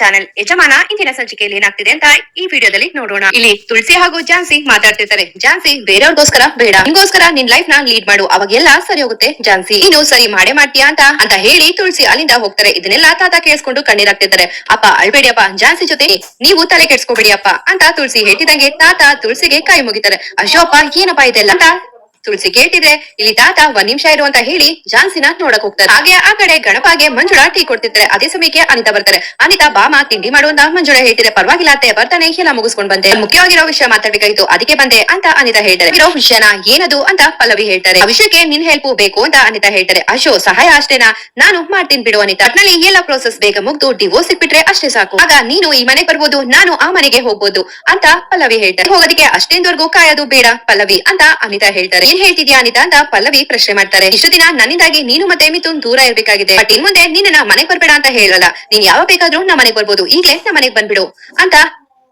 Channel ಯಜಮಾನ ಇಂದಿನ ಸಂಚಿಕೆಯಲ್ಲಿ ಏನಾಗ್ತಿದೆ ಅಂತ ಈ ವಿಡಿಯೋದಲ್ಲಿ ನೋಡೋಣ. ಇಲ್ಲಿ ತುಳಸಿ ಹಾಗೂ ಜಾನ್ಸಿ ಮಾತಾಡ್ತಿರ್ತಾರೆ. ಜಾನ್ಸಿ ಬೇರೆಯವ್ರಿಗೋಸ್ಕರ ಬೇಡ. ನಿಂಗೋಸ್ಕರ ನಿನ್ ಲೈಫ್ನ ಲೀಡ್ ಮಾಡು. ಅವಾಗೆಲ್ಲ ಸರಿ ಹೋಗುತ್ತೆ. ಜಾನ್ಸಿ, ನೀನು ಸರಿ ಮಾಡೇ ಮಾಡ್ತೀಯಾ ಅಂತ ಅಂತ ಹೇಳಿ ತುಳಸಿ ಅಲ್ಲಿಂದ ಹೋಗ್ತಾರೆ. ಇದನ್ನೆಲ್ಲ ತಾತ ಕೇಳಿಸ್ಕೊಂಡು ಕಣ್ಣೀರಾಗ್ತಿರ್ತಾರೆ ಅಪ್ಪ ಅಳ್ಬೇಡಿ ಅಪ್ಪ ಜಾನ್ಸಿ ಜೊತೆ ನೀವು ತಲೆ ಕೆಡ್ಸ್ಕೋಬೇಡಿ ಅಪ್ಪ ಅಂತ ತುಳಸಿ ಹೇಳ್ತಿದಂಗೆ ತಾತ ತುಳಸಿಗೆ ಕೈ ಮುಗಿತಾರೆ. ಅಶೋಪ್ಪ ಏನಪ್ಪ ಇದೆಲ್ಲ? ಅಂತ ತುಳಸಿ ಕೇಳ್ತಿದ್ರೆ ಇಲ್ಲಿ ತಾತ ಒಂದ್ ನಿಮಿಷ ಇರು ಅಂತ ಹೇಳಿ ಜಾನ್ಸಿನ ನೋಡಕ್ ಹೋಗ್ತಾರೆ. ಹಾಗೆ ಆ ಕಡೆ ಗಣಪಾಗೆ ಮಂಜುಳಾ ಟೀ ಕೊಡ್ತಿರ್ತಾರೆ. ಅದೇ ಸಮಯಕ್ಕೆ ಅನಿತಾ ಬರ್ತಾರೆ. ಅನಿತಾ, ಬಾಮ, ತಿಂಡಿ ಮಾಡುವಂತ ಮಂಜುಳಾ ಹೇಳ್ತಿದ್ರೆ ಪರವಾಗಿಲ್ಲ ಅತ್ತೆ ಬರ್ತಾನೆ ಎಲ್ಲ ಮುಗಿಸ್ಕೊಂಡ್ ಬಂದೆ. ಮುಖ್ಯವಾಗಿರೋ ವಿಷಯ ಮಾತಾಡ್ಬೇಕಾಯ್ತು ಅದಕ್ಕೆ ಬಂದೆ ಅಂತ ಅನಿತಾ ಹೇಳ್ತಾರೆ. ಇರೋ ವಿಷಯನ ಏನದು ಅಂತ ಪಲ್ಲವಿ ಹೇಳ್ತಾರೆ. ಆ ವಿಷಯಕ್ಕೆ ನಿನ್ ಹೆಲ್ಪ್ ಬೇಕು ಅಂತ ಅನಿತಾ ಹೇಳ್ತಾರೆ. ಅಶೋ, ಸಹಾಯ ಅಷ್ಟೇನಾ? ನಾನು ಮಾಡ್ತೀನಿ ಬಿಡು ಅನಿತಾ. ಒಟ್ನಲ್ಲಿ ಎಲ್ಲ ಪ್ರೋಸೆಸ್ ಬೇಗ ಮುಗ್ದು ಡಿವೋರ್ಸ್ ಸಿಕ್ಬಿಟ್ರೆ ಅಷ್ಟೇ ಸಾಕು. ಆಗ ನೀನು ಈ ಮನೆಗೆ ಬರ್ಬೋದು, ನಾನು ಆ ಮನೆಗೆ ಹೋಗ್ಬೋದು ಅಂತ ಪಲ್ಲವಿ ಹೇಳ್ತಾರೆ. ಹೋಗೋದಕ್ಕೆ ಅಷ್ಟೇಂದವರೆಗೂ ಕಾಯೋದು ಬೇಡ ಪಲ್ಲವಿ ಅಂತ ಅನಿತಾ ಹೇಳ್ತಾರೆ. ಹೇಳ್ತಿದ್ಯಾ ಅನಿತಾ ಅಂತ ಪಲ್ಲವಿ ಪ್ರಶ್ನೆ ಮಾಡ್ತಾರೆ. ಇಷ್ಟು ದಿನ ನನ್ನಿಂದಾಗಿ ನೀನು ಮತ್ತೆ ಮಿಥುನ್ ದೂರ ಇರ್ಬೇಕಾಗಿದೆ. ಬಟ್ ಇನ್ ಮುಂದೆ ನಿನ್ನ ಮನೆಗ್ ಬರ್ಬೇಡ ಅಂತ ಹೇಳಲ್ಲ ನೀನ್ ಯಾವಾಗ ಬೇಕಾದ್ರೂ ನಮ್ಮ ಮನೆಗ್ ಬರ್ಬೋದು. ಈಗಲೇ ನಮ್ಮ ಮನೆಗ್ ಬಂದ್ಬಿಡು. ಅಂತ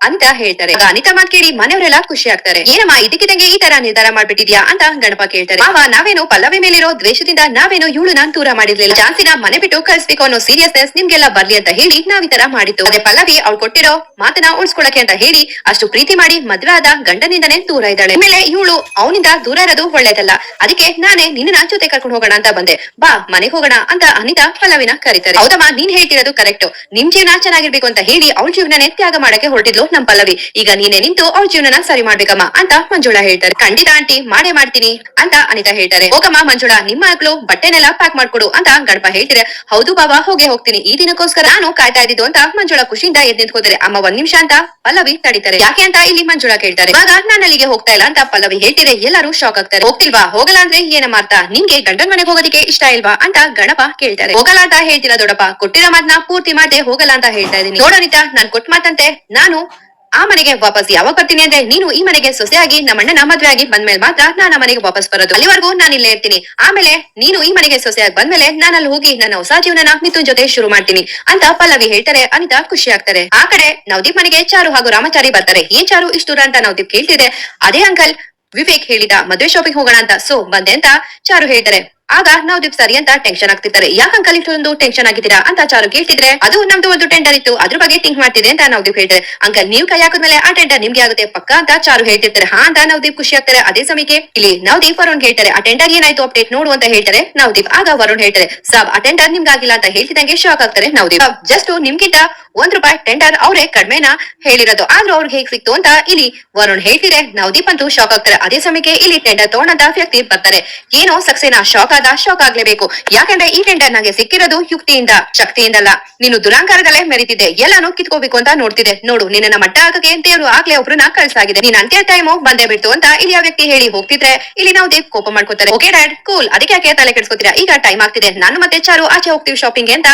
ಅನಿತಾ ಹೇಳ್ತಾರೆ. ಅನಿತಾ ಮಾತ್ ಕೇಳಿ ಮನೆಯವರೆಲ್ಲ ಖುಷಿ ಆಗ್ತಾರೆ. ಏನಮ್ಮ ಇದಕ್ಕಿದಂಗೆ ಈ ತರ ನಿರ್ಧಾರ ಮಾಡ್ಬಿಟ್ಟಿದ್ಯಾ ಅಂತ ಗಣಪ ಕೇಳ್ತಾರೆ. ಅವ ನಾವೇನು ಪಲ್ಲವಿ ಮೇಲಿರೋ ದ್ವೇಷದಿಂದ ನಾವೇನು ಇವಳು ನಾನ್ ದೂರ ಮಾಡಿರ್ಲಿಲ್ಲ. ಜಾನ್ಸಿನ ಮನೆ ಬಿಟ್ಟು ಕಳಿಸ್ಬೇಕು ಅನ್ನೋ ಸೀರಿಯಸ್ನೆಸ್ ನಿಮ್ಗೆಲ್ಲ ಬರ್ಲಿ ಅಂತ ಹೇಳಿ ನಾವ್ ಈ ತರ ಮಾಡಿತ್ತು ಅದೇ ಪಲ್ಲವಿ ಅವ್ಳು ಕೊಟ್ಟಿರೋ ಮಾತನ್ನ ಉಳ್ಸ್ಕೊಳಕ್ಕೆ ಅಂತ ಹೇಳಿ ಅಷ್ಟು ಪ್ರೀತಿ ಮಾಡಿ ಮದ್ವೆ ಆದ ಗಂಡನಿಂದನೇ ದೂರ ಇದ್ದಾಳೆ. ಆಮೇಲೆ ಇವಳು ಅವನಿಂದ ದೂರ ಇರೋದು ಒಳ್ಳೇದಲ್ಲ. ಅದಕ್ಕೆ ನಾನೇ ನಿನ್ನ ಜೊತೆ ಕರ್ಕೊಂಡು ಹೋಗೋಣ ಅಂತ ಬಂದೆ. ಬಾ, ಮನೆಗೆ ಹೋಗೋಣ ಅಂತ ಅನಿತಾ ಪಲ್ಲವಿನ ಕರೀತಾರೆ. ಹೌದಮ್ಮ, ನೀನ್ ಹೇಳ್ತಿರೋದು ಕರೆಕ್ಟ್ ನಿಮ್ ಜೀವನ ಚೆನ್ನಾಗಿರ್ಬೇಕು ಅಂತ ಹೇಳಿ ಅವಳ ಜೀವನನೇ ತ್ಯಾಗ ಮಾಡಕ್ಕೆ ಹೊರಟಿದ್ಲು ನಮ್ ಪಲ್ಲವಿ ಈಗ ನೀನೇ ನಿಂತು ಅವ್ರ ಜೀವನನ ಸರಿ ಮಾಡ್ಬೇಕಮ್ಮ ಅಂತ ಮಂಜುಳಾ ಹೇಳ್ತಾರೆ. ಖಂಡಿತ ಆಂಟಿ, ಮಾಡೇ ಮಾಡ್ತೀನಿ ಅಂತ ಅನಿತಾ ಹೇಳ್ತಾರೆ. ಹೋಗಮ್ಮ ಮಂಜುಳಾ, ನಿಮ್ಮ ಮಕ್ಕಳು ಬಟ್ಟೆನೆಲ್ಲ ಪ್ಯಾಕ್ ಮಾಡ್ಕೊಡು ಅಂತ ಗಣಪ ಹೇಳ್ತಾರೆ ಹೌದು ಬಾಬಾ, ಹೋಗಿ ಹೋಗ್ತೀನಿ. ಈ ದಿನಕ್ಕೋಸ್ಕರ ನಾನು ಕಾಯ್ತಾ ಇದ್ದಿದ್ದು ಅಂತ ಮಂಜುಳಾ ಖುಷಿಯಿಂದ ಎದ್ದು ನಿಂತ್ಕೋತಾರೆ ಅಮ್ಮ ಒಂದ್ ನಿಮಿಷ ಅಂತ ಪಲ್ಲವಿ ತಡಿತಾರೆ ಯಾಕೆ ಅಂತ ಇಲ್ಲಿ ಮಂಜುಳಾ ಕೇಳ್ತಾರೆ. ಇವಾಗ ನಾನು ಅಲ್ಲಿಗೆ ಹೋಗ್ತಾ ಇಲ್ಲ ಅಂತ ಪಲ್ಲವಿ ಹೇಳ್ತಾರೆ ಎಲ್ಲರೂ ಶಾಕ್ ಆಗ್ತಾರೆ. ಹೋಗ್ತಿಲ್ವಾ? ಹೋಗಲ್ಲ ಅಂದ್ರೆ ಏನ ಮಾಡ್ತಾ ನಿನ್ಗೆ ಗಂಡನ್ ಮನೆಗೆ ಹೋಗೋದಕ್ಕೆ ಇಷ್ಟ ಇಲ್ವಾ ಅಂತ ಗಣಪ ಕೇಳ್ತಾರೆ. ಹೋಗಲ್ಲ ಅಂತ ಹೇಳ್ತೀರಾ ದೊಡ್ಡಪ್ಪ. ಕೊಟ್ಟಿರೋ ಮಾತನ್ನ ಪೂರ್ತಿ ಮಾಡದೆ ಹೋಗಲ್ಲ ಅಂತ ಹೇಳ್ತಾ ಇದೀನಿ ನೋಡೋನಿತ ನಾನ್ ಕೊಟ್ಟ ಮಾತಂತೆ ನಾನು ಆ ಮನೆಗೆ ವಾಪಸ್ ಯಾವಾಗ ಬರ್ತೀನಿ ಅಂದ್ರೆ ನೀನು ಈ ಮನೆಗೆ ಸೊಸೆಯಾಗಿ ನಮ್ಮಣ್ಣನ ಮದ್ವೆ ಆಗಿ ಬಂದ್ಮೇಲೆ ಮಾತ್ರ ನಾನು ಆ ಮನೆಗೆ ವಾಪಸ್ ಬರೋದು. ಅಲ್ಲಿವರೆಗೂ ನಾನು ಇಲ್ಲೇ ಇರ್ತೀನಿ. ಆಮೇಲೆ ನೀನು ಈ ಮನೆಗೆ ಸೊಸೆಯಾಗಿ ಬಂದ್ಮೇಲೆ ನಾನು ಅಲ್ಲಿ ಹೋಗಿ ನನ್ನ ಹೊಸ ಜೀವನನ ಮಿಥುನ್ ಜೊತೆ ಶುರು ಮಾಡ್ತೀನಿ ಅಂತ ಪಲ್ಲವಿ ಹೇಳ್ತಾರೆ ಅನಿತಾ ಖುಷಿ ಆಗ್ತಾರೆ. ಆ ಕಡೆ ನವದೀಪ್ ಮನೆಗೆ ಚಾರು ಹಾಗೂ ರಾಮಚಾರಿ ಬರ್ತಾರೆ. ಏನ್ ಚಾರು, ಇಷ್ಟು ದೂರ ಅಂತ ನವದೀಪ್ ಕೇಳ್ತಿದೆ. ಅದೇ ಅಂಕಲ್ ವಿವೇಕ್ ಹೇಳಿದ, ಮದ್ವೆ ಶಾಪಿಂಗ್ ಹೋಗೋಣ ಅಂತ. ಸೊ ಬಂದೆ ಅಂತ ಚಾರು ಹೇಳ್ತಾರೆ. ಆಗ ನವದೀಪ್ ಸರಿ ಅಂತ ಟೆನ್ಷನ್ ಆಗ್ತಿದ್ದಾರೆ. ಯಾಕೆ ಅಂಕಲ್ ಇಷ್ಟೊಂದು ಟೆನ್ಷನ್ ಆಗಿದ್ದೀರಾ ಅಂತ ಚಾರು ಕೇಳ್ತಿದ್ರೆ, ಅದು ನಮ್ದು ಒಂದು ಟೆಂಡರ್ ಇತ್ತು. ಅದ್ರ ಬಗ್ಗೆ ಥಿಂಕ್ ಮಾಡ್ತಿದೆ ಅಂತ ನವದೀಪ್ ಹೇಳ್ತಾರೆ. ಅಂಕಲ್ ನೀವು ಕೈ ಹಾಕಿದ್ಮೇಲೆ ಆ ಟೆಂಡರ್ ನಿಮ್ಗೆ ಆಗುತ್ತೆ. ಪಕ್ಕ ಅಂತ ಚಾರು ಹೇಳ್ತಿರ್ತಾರೆ. ಹಾ ಅಂತ ನವದೀಪ್ ಖುಷಿ ಆಗ್ತಾರೆ. ಅದೇ ಸಮಯಕ್ಕೆ ಇಲ್ಲಿ ನವದೀಪ್ ವರುಣ್ ಹೇಳ್ತಾರೆ. ಆ ಟೆಂಡರ್ ಏನಾಯ್ತು ಅಪ್ಡೇಟ್ ನೋಡು ಅಂತ ಹೇಳ್ತಾರೆ ನವದೀಪ್ ಆಗ ವರುಣ್ ಹೇಳ್ತಾರೆ, ಸಾಬ್, ಆ ಟೆಂಡರ್ ನಿಮ್ಗಾಗಿಲ್ಲ ಅಂತ ಹೇಳ್ತಿದಂಗೆ ಶಾಕ್ ಆಗ್ತಾರೆ ನವದೀಪ್ ಜಸ್ಟ್ ನಿಮ್ಗಿಂತ ಒಂದ್ ರೂಪಾಯಿ ಟೆಂಡರ್ ಅವರೇ ಕಡಿಮೆನ ಹೇಳಿರೋದು. ಆದ್ರೂ ಅವ್ರಿಗೆ ಹೇಗ್ ಸಿಕ್ತು ಅಂತ ಇಲ್ಲಿ ವರುಣ್ ಹೇಳ್ತಿದ್ರೆ ನವದೀಪ್ ಅಂತೂ ಶಾಕ್ ಆಗ್ತಾರೆ. ಅದೇ ಸಮಯಕ್ಕೆ ಇಲ್ಲಿ ಟೆಂಡರ್ ತಗೊಂಡಂತ ವ್ಯಕ್ತಿ ಬರ್ತಾರೆ. ಏನೋ ಸಕ್ಸೇನಾ ಶಾಕ್ ಆದ ಶಾಕ್ ಆಗ್ಲೇಬೇಕು. ಯಾಕಂದ್ರೆ ಈ ಟೆಂಡರ್ ನಂಗೆ ಸಿಕ್ಕಿರೋದು ಯುಕ್ತಿಯಿಂದ, ಶಕ್ತಿಯಿಂದಲ್ಲ. ನೀನು ದುರಾಂಕಾರದಲ್ಲೇ ಮೆರಿತಿದ್ದೆ. ಎಲ್ಲಾನು ಕಿತ್ಕೋಬೇಕು ಅಂತ ನೋಡ್ತಿದೆ ನೋಡು, ನಿನ್ನ ಮಟ್ಟ ಹಾಕಕ್ಕೆ ದೇವ್ರು ಆಗ್ಲೇ ಒಬ್ರನ್ನ ಕಳ್ಸಾಗಿದೆ ನೀನ್ ಅಂತ್ಯ ಟೈಮು ಬಂದೇ ಬಿಡ್ತು ಅಂತ ಇಲ್ಲಿ ಆ ವ್ಯಕ್ತಿ ಹೇಳಿ ಹೋಗ್ತಿದ್ರೆ, ಇಲ್ಲಿ ನಾವು ದೇವ್ ಕೋಪ ಮಾಡ್ಕೋತಾರೆ. ಓಕೆ ಡ್ಯಾಡ್ ಕೂಲ್ ಅದಕ್ಕೆ ಯಾಕೆ ತಲೆ ಕೆಡ್ಸ್ಕೊತೀರಾ? ಈಗ ಟೈಮ್ ಆಗ್ತಿದೆ. ನಾನು ಮತ್ತೆ ಚಾರು ಆಚೆ ಹೋಗ್ತೀವಿ ಶಾಪಿಂಗ್ ಅಂತ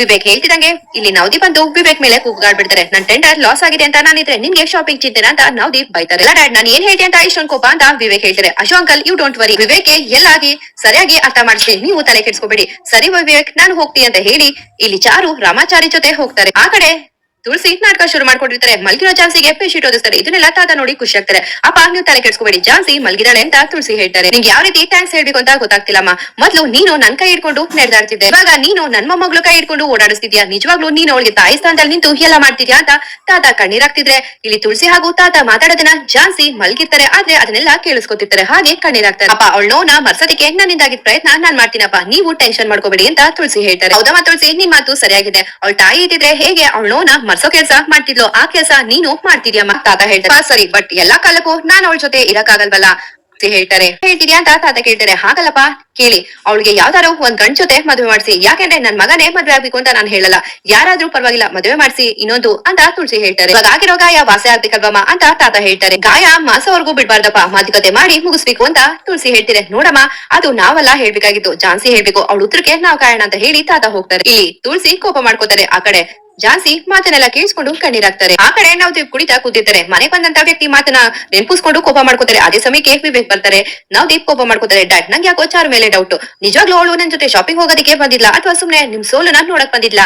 ವಿವೇಕ್ ಹೇಳ್ತಿದಂಗೆ, ಇಲ್ಲಿ ನವದೀಪ್ ಬಂದು ವಿವೇಕ್ ಮೇಲೆ ಕೂಗಾಡ್ಬಿಡ್ತಾರೆ. ನನ್ ಟೆಂಡರ್ ಲಾಸ್ ಆಗಿದೆ ಅಂತ ನಾನಿದ್ರೆ ನಿನ್ಗೆ ಶಾಪಿಂಗ್ ಚಿಂತೆ ಅಂತ ನವದೀಪ್ ಬೈತಾರೆ. ಡ್ಯಾಡ್ ನಾನು ಏನ್ ಹೇಳ್ತೀನಿ ಅಂತ ಇಷ್ಟೊಂದು ಕೋಪ ಅಂತ ವಿವೇಕ್ ಹೇಳ್ತಾರೆ. ಅಶೋ uncle you don't worry Vivek ಎಲ್ಲಾಗಿ ಸರಿಯಾಗಿ ಅರ್ಥ ಮಾಡಿಸಿ ನೀವು ತಲೆ ಕೆಡ್ಸ್ಕೊಬೇಡಿ. ಸರಿ ವಿವೇಕ್, ನಾನು ಹೋಗ್ತೀನಿ ಅಂತ ಹೇಳಿ ಇಲ್ಲಿ ಚಾರು, ರಾಮಾಚಾರಿ ಜೊತೆ ಹೋಗ್ತಾರೆ. ಆ ಕಡೆ ತುಳಸಿ ನಾಟಕ ಶುರು ಮಾಡ್ಕೊಂಡಿರ್ತಾರೆ. ಮಲ್ಗಿರೋ ಜಾನ್ಸಿಗೆ ಪೇಶಿಟ್ ಓದಿಸ್ತಾರೆ. ಇದನ್ನೆಲ್ಲ ತಾತ ನೋಡಿ ಖುಷಿ ಆಗ್ತಾರೆ. ಅಪ್ಪ ನೀವು ತಲೆ ಕೆಡ್ಸ್ಕೊಬೇಡಿ. ಜಾನ್ಸಿ ಮಲ್ಗಿದಾಳೆ ಅಂತ ತುಳಸಿ ಹೇಳ್ತಾರೆ. ನಿಂಗೆ ಯಾವ ರೀತಿ ಥ್ಯಾಂಕ್ಸ್ ಹೇಳ್ಬೇಕು ಅಂತ ಗೊತ್ತಾಗ್ತಿಲ್ಲಮ್ಮ ಮೊದ್ಲು ನೀನು ನನ್ ಕೈ ಹಿಡ್ಕೊಂಡು ನಡೆದಾಡ್ತಿದ್ದೆ ಇವಾಗ ನೀನು ನನ್ನ ಮೊಮ್ಮಗಳು ಕೈ ಹಿಡ್ಕೊಂಡು ಓಡಾಡಿಸ್ತಿದ್ಯಾ? ನಿಜವಾಗ್ಲೂ ನೀನು ಅವಳಿಗೆ ತಾಯಿ ಸ್ಥಾನದಲ್ಲಿ ನಿಂತು ಎಲ್ಲ ಮಾಡ್ತಿದ್ಯಾ ಅಂತ ತಾತ ಕಣ್ಣೀರಾಗ್ತಿದ್ರೆ ಇಲ್ಲಿ ತುಳಸಿ ಹಾಗೂ ತಾತ ಮಾತಾಡೋದನ್ನ ಜಾನ್ಸಿ ಮಲ್ಗಿರ್ತಾರೆ. ಆದ್ರೆ ಅದನ್ನೆಲ್ಲ ಕೇಳಿಸ್ಕೊತಿರ್ತಾರೆ. ಹಾಗೆ ಕಣ್ಣೀರಾಗ್ತಾರೆ ಅಪ್ಪ, ಅವಳ ನೋನ ಮರ್ಸೋದಕ್ಕೆ ನನ್ನಿಂದಾಗಿದ್ದ ಪ್ರಯತ್ನ ನಾನ್ ಮಾಡ್ತೀನಪ್ಪ. ನೀವು ಟೆನ್ಷನ್ ಮಾಡ್ಕೋಬೇಡಿ ಅಂತ ತುಳಸಿ ಹೇಳ್ತಾರೆ. ಹೌದಮ್ಮ ತುಳಸಿ, ನಿನ್ ಮಾತು ಸರಿಯಾಗಿದೆ. ಅವಳ ತಾಯಿ ಇದ್ದಿದ್ರೆ ಹೇಗೆ ಅವಳ ನೋವನ್ನ ಮರ್ಸೋ ಕೆಲ್ಸ ಮಾಡ್ತಿದ್ಲು. ಆ ಕೆಲ್ಸ ನೀನು ಮಾಡ್ತಿದ್ಯಮ್ಮ ತಾತ ಹೇಳ್ತಾರೆ. ಸರಿ ಬಟ್ ಎಲ್ಲಾ ಕಾಲಕ್ಕೂ ನಾನು ಅವಳ ಜೊತೆ ಇರಕ್ಕಾಗಲ್ವಲ್ಲ ಹೇಳ್ತಾರೆ. ಹೇಳ್ತಿದ್ಯಾ ಅಂತ ತಾತ ಕೇಳ್ತಾರೆ. ಹಾಗಲ್ಲಪ್ಪ ಕೇಳಿ. ಅವಳಿಗೆ ಯಾವ್ದಾರು ಒಂದ್ ಗಂಡ್ ಜೊತೆ ಮದುವೆ ಮಾಡಿಸಿ. ಯಾಕೆಂದ್ರೆ ನನ್ ಮಗನೇ ಮದ್ವೆ ಆಗ್ಬೇಕು ಅಂತ ನಾನು ಹೇಳಲ್ಲ. ಯಾರಾದ್ರೂ ಪರವಾಗಿಲ್ಲ, ಮದುವೆ ಮಾಡಿಸಿ, ಇನ್ನೊಂದು ಅಂತ ತುಳಸಿ ಹೇಳ್ತಾರೆ. ಇವಾಗ ಆಗಿರೋ ಗಾಯ ವಾಸೆ ಆಗ್ಬೇಕಲ್ವಮ್ಮ ಅಂತ ತಾತ ಹೇಳ್ತಾರೆ. ಗಾಯ ಮಾಸವರೆಗೂ ಬಿಡ್ಬಾರ್ದಪ್ಪ. ಮಾತುಕತೆ ಮಾಡಿ ಮುಗಿಸ್ಬೇಕು ಅಂತ ತುಳಸಿ ಹೇಳ್ತಿದೆ. ನೋಡಮ್ಮ, ಅದು ನಾವೆಲ್ಲ ಹೇಳ್ಬೇಕಾಗಿತ್ತು ಜಾನ್ಸಿ ಹೇಳ್ಬೇಕು. ಅವಳು ಉತ್ತರಕ್ಕೆ ನಾವ್ ಕಾರಣ ಅಂತ ಹೇಳಿ ತಾತ ಹೋಗ್ತಾರೆ. ಇಲ್ಲಿ ತುಳಸಿ ಕೋಪ ಮಾಡ್ಕೋತಾರೆ. ಆ ಕಡೆ ಜಾನ್ಸಿ ಮಾತನ್ನೆಲ್ಲ ಕೇಳಿಸ್ಕೊಂಡು ಕಣ್ಣೀರಾಗ್ತಾರೆ ಆ ಕಡೆ ನಾವು ದೀಪ್ ಕುಡಿತಾ ಕೂತಿರ್ತಾರೆ. ಮನೆ ಬಂದಂತ ವ್ಯಕ್ತಿ ಮಾತನ್ನ ನೆನಪಿಸ್ಕೊಂಡು ಕೋಪ ಮಾಡ್ಕೋತಾರೆ. ಅದೇ ಸಮಯಕ್ಕೆ ವಿವೇಕ್ ಬರ್ತಾರೆ. ನಾವು ದೀಪ್ ಕೋಪ ಮಾಡ್ಕೋತಾರೆ. ಡ್ಯಾಡ್, ನಂಗೆ ಯಾಕೋ ಚಾರ್ ಮೇಲೆ ಡೌಟ್ ನಿಜವಾಗ್ಲೂ ಅವಳು ನನ್ನ ಜೊತೆ ಶಾಪಿಂಗ್ ಹೋಗೋದಕ್ಕೆ ಬಂದಿಲ್ಲ ಅಥವಾ ಸುಮ್ನೆ ನಿಮ್ ಸೋಲನ್ನ ನೋಡಕ್ ಬಂದಿಲ್ಲ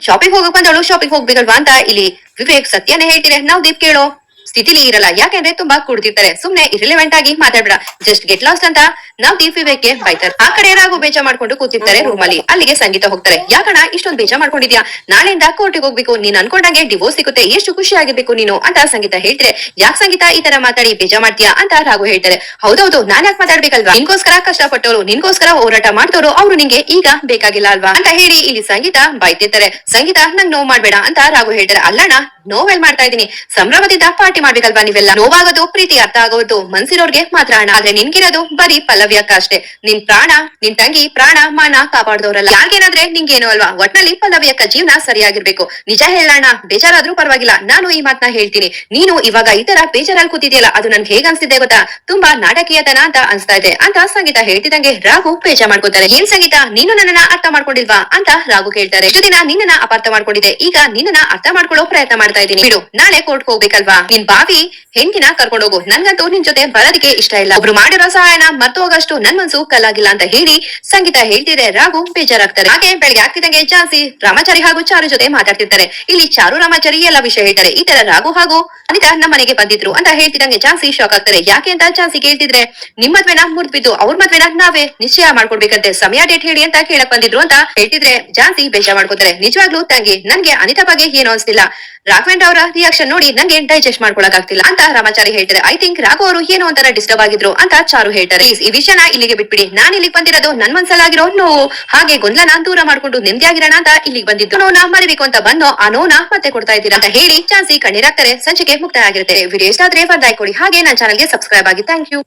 ಶಾಪಿಂಗ್ ಹೋಗಕ್ ಬಂದವಳು ಶಾಪಿಂಗ್ ಹೋಗ್ಬೇಕಲ್ವಾ ಅಂತ ಇಲ್ಲಿ ವಿವೇಕ್ ಸತ್ಯನೇ ಹೇಳ್ತೀನಿ ನಾವ್ ದೀಪ್ ಕೇಳೋ. ಸ್ಥಿತಿಲಿ ಇರಲ್ಲ. ಯಾಕೆಂದ್ರೆ ತುಂಬಾ ಕುಡ್ತಿರ್ತಾರೆ. ಸುಮ್ನೆ ಇರಿಲೆವೆಂಟ್ ಆಗಿ ಮಾತಾಡ್ಬೇಡ. ಜಸ್ಟ್ ಗೆಟ್ ಲಾಸ್ಟ್ ಅಂತ ನಾವ್ ದೀಪಿಬೇಕೆ ಬೈತಾರೆ. ಆ ಕಡೆ ರಾಗು ಬೇಜ ಮಾಡ್ಕೊಂಡು ಕೂತಿರ್ತಾರೆ ರೂಮಲ್ಲಿ. ಅಲ್ಲಿ ಅಲ್ಲಿಗೆ ಸಂಗೀತ ಹೋಗ್ತಾರೆ. ಯಾಕಣ ಇಷ್ಟೊಂದು ಬೇಜ ಮಾಡ್ಕೊಂಡಿದ್ಯಾ? ನಾಳೆಯಿಂದ ಕೋರ್ಟಿಗೆ ಹೋಗ್ಬೇಕು. ನೀನ್ ಅನ್ಕೊಂಡಂಗೆ ಡಿವೋರ್ಸ್ ಸಿಗುತ್ತೆ. ಎಷ್ಟು ಖುಷಿ ಆಗಬೇಕು ನೀನು ಅಂತ ಸಂಗೀತ ಹೇಳ್ತಾರೆ. ಯಾಕೆ ಸಂಗೀತ ಈ ತರ ಮಾತಾಡಿ ಬೇಜ ಮಾಡ್ತೀಯಾ ಅಂತ ರಾಘು ಹೇಳ್ತಾರೆ. ಹೌದೌದು ನಾನ್ ಯಾಕೆ ಮಾತಾಡ್ಬೇಕಲ್ವಾ? ನಿನ್ಗೋಸ್ಕರ ಕಷ್ಟಪಟ್ಟವರು ನಿನ್ಗೋಸ್ಕರ ಹೋರಾಟ ಮಾಡ್ತವ್ರು ಅವ್ರು ನಿಂಗೆ ಈಗ ಬೇಕಾಗಿಲ್ಲ ಅಲ್ವಾ? ಅಂತ ಹೇಳಿ ಇಲ್ಲಿ ಸಂಗೀತ ಬೈತಿರ್ತಾರೆ ಸಂಗೀತ ನಂಗ್ ನೋವು ಮಾಡ್ಬೇಡ ಅಂತ ರಾಘು ಹೇಳ್ತಾರೆ. ಅಲ್ಲಣ್ಣ ನೋವೆಲ್ ಮಾಡ್ತಾ ಇದೀನಿ ಸಂಭ್ರಮದಿಂದ ಪಾರ್ಟಿ ಮಾಡ್ಬೇಕಲ್ವಾ ನೀವೆಲ್ಲ? ನೋವಾಗೋದು ಪ್ರೀತಿ ಅರ್ಥ ಆಗೋದು. ಮನ್ಸಿರೋರ್ಗೆ ಮಾತ್ರ ಅಣ್ಣ ಆದ್ರೆ ನಿನ್ಗಿರೋದು ಬರೀ ಪಲ್ಲವ್ಯಕ್ಕ ಅಷ್ಟೇ ನಿನ್ ಪ್ರಾಣ, ನಿನ್ ತಂಗಿ ಪ್ರಾಣ, ಮಾನ ಕಾಪಾಡ್ದವ್ರಲ್ಲ ಯಾರಿಗೇನಾದ್ರೆ ನಿಂಗೇನು ಅಲ್ವಾ? ಒಟ್ನಲ್ಲಿ ಪಲ್ಲವ್ಯಕ್ಕ ಜೀವನ ಸರಿಯಾಗಿರ್ಬೇಕು. ನಿಜ ಹೇಳೋಣ ಬೇಜಾರಾದ್ರೂ ಪರವಾಗಿಲ್ಲ. ನಾನು ಈ ಮಾತನ್ನ ಹೇಳ್ತೀನಿ. ನೀನು ಇವಾಗ ಈ ತರ ಬೇಜಾರಲ್ಲಿ ಕೂತಿದ್ಯಲ್ಲ, ಅದು ನನ್ಗೆ ಹೇಗ್ ಅನ್ಸ್ತಿದೆ ಗೊತ್ತಾ? ತುಂಬಾ ನಾಟಕೀಯತನ ಅಂತ ಅನ್ಸ್ತಾ ಇದೆ. ಅಂತ ಸಂಗೀತ ಹೇಳ್ತಿದಂಗೆ ರಾಘು ಬೇಜಾರ್ ಮಾಡ್ಕೋತಾರೆ. ಏನ್ ಸಂಗೀತ? ನೀನು ನನ್ನನ್ನ ಅರ್ಥ ಮಾಡ್ಕೊಂಡಿಲ್ವಾ? ಅಂತ ರಾಘು ಕೇಳ್ತಾರೆ. ಇಷ್ಟು ದಿನ ನಿನ್ನನ್ನ ಅಪಾರ್ಥ ಮಾಡ್ಕೊಂಡಿದೆ. ಈಗ ನಿನ್ನನ್ನ ಅರ್ಥ ಮಾಡ್ಕೊಳ್ಳೋ ಪ್ರಯತ್ನ ಮಾಡ್ತಾ ಇದ್ದೀನಿ. ಬಿಡು, ನಾಳೆ ಕೋರ್ಟ್ ಹೋಗ್ಬೇಕಲ್ವಾ? ನಿನ್ ಬಾವಿ ಹೆಂಡಿನ ಕರ್ಕೊಂಡೋಗು ನನ್ಗಂತೂ ನಿನ್ ಜೊತೆ ಬರೋದಕ್ಕೆ ಇಷ್ಟ ಇಲ್ಲ. ಒಬ್ರು ಮಾಡಿರೋ ಸಹಾಯನ ಮರ್ತು ಹೋಗಷ್ಟು ನನ್ ಮನ್ಸು ಕಲ್ಲಾಗಿಲ್ಲ ಅಂತ ಹೇಳಿ ಸಂಗೀತ ಹೇಳ್ತಿದ್ರೆ ರಾಘು ಬೇಜಾರಾಗ್ತಾರೆ. ಹಾಗೆ ಬೆಳಗ್ಗೆ ಆಗ್ತಿದಂಗೆ ಝಾನ್ಸಿ ರಾಮಾಚಾರಿ ಹಾಗೂ ಚಾರು ಜೊತೆ ಮಾತಾಡ್ತಿರ್ತಾರೆ. ಇಲ್ಲಿ ಚಾರು, ರಾಮಾಚಾರಿ ಎಲ್ಲ ವಿಷಯ ಹೇಳ್ತಾರೆ. ಈ ತರ ರಾಘು ಹಾಗೂ ಅನಿತಾ ನಮ್ಮ ಮನೆಗೆ ಬಂದಿದ್ರು ಅಂತ ಹೇಳ್ತಿದಂಗೆ ಝಾನ್ಸಿ ಶಾಕ್ ಆಗ್ತಾರೆ. ಯಾಕೆ ಅಂತ ಝಾನ್ಸಿ ಕೇಳ್ತಿದ್ರೆ ನಿಮ್ ಮದ್ವೆನ ಮುರ್ದ್ ಬಿದ್ದು ಅವ್ರ ಮದ್ವೆನ ನಾವೇ ನಿಶ್ಚಯ ಮಾಡ್ಕೊಡ್ಬೇಕಂತೆ. ಸಮಯ ಡೇಟ್ ಹೇಳಿ ಅಂತ ಕೇಳಕ್ ಬಂದಿದ್ರು ಅಂತ ಹೇಳ್ತಿದ್ರೆ ಜಾನ್ಸಿ ಬೇಜಾರ್ ಮಾಡ್ಕೋತಾರೆ. ನಿಜವಾಗ್ಲೂ ತಂಗಿ, ನನ್ಗೆ ಅನಿತಾ ಬಗ್ಗೆ ಏನು ಅನ್ಸ್ತಿಲ್ಲ. ರಾಘವೇಂದ್ರ ಅವರ ರಿಯಾಕ್ಷನ್ ನೋಡಿ ನಂಗೆ ಡೈಜೆಸ್ಟ್ ಮಾಡ್ಕೊಳಕ್ ಆಗ್ತಿಲ್ಲ ಅಂತ ರಾಮಾಚಾರಿ ಹೇಳ್ತಾರೆ. ಐ ಥಿಂಕ್ ರಾಘು ಅವರು ಏನೋ ಒಂಥರ ಡಿಸ್ಟರ್ಬ್ ಆಗಿದ್ರು ಅಂತ ಚಾರು ಹೇಳ್ತಾರೆ. ಈ ವಿಷಯನ ಇಲ್ಲಿಗೆ ಬಿಟ್ಬಿಡಿ. ನಾನು ಇಲ್ಲಿಗೆ ಬಂದಿರೋದು ನನ್ ಮನ್ಸಲ್ಲಾಗಿರೋ ನೋವು ಹಾಗೆ ಗೊಂದಲನ ದೂರ ಮಾಡ್ಕೊಂಡು ನೆಮ್ಮದಿಯಾಗಿರೋಣ ಅಂತ ಇಲ್ಲಿಗೆ ಬಂದಿದ್ದು. ನೋನ ಮರಿಬೇಕು ಅಂತ ಬಂದೋ ಆ ನೋನ ಮತ್ತೆ ಕೊಡ್ತಾ ಇದ್ದೀರಾ ಅಂತ ಹೇಳಿ ಚಾನ್ಸಿ ಕಣ್ಣೀರಾಗ್ತಾರೆ. ಸಂಚಿಕೆ ಮುಕ್ತಾಯ ಆಗಿರುತ್ತೆ. ವಿಡಿಯೋ ಇಷ್ಟ ಆದ್ರೆ ಲೈಕ್ ಕೊಡಿ ಹಾಗೆ ನನ್ನ ಚಾನಲ್ಗೆ ಸಬ್ಸ್ಕ್ರೈಬ್ ಆಗಿ. Thank you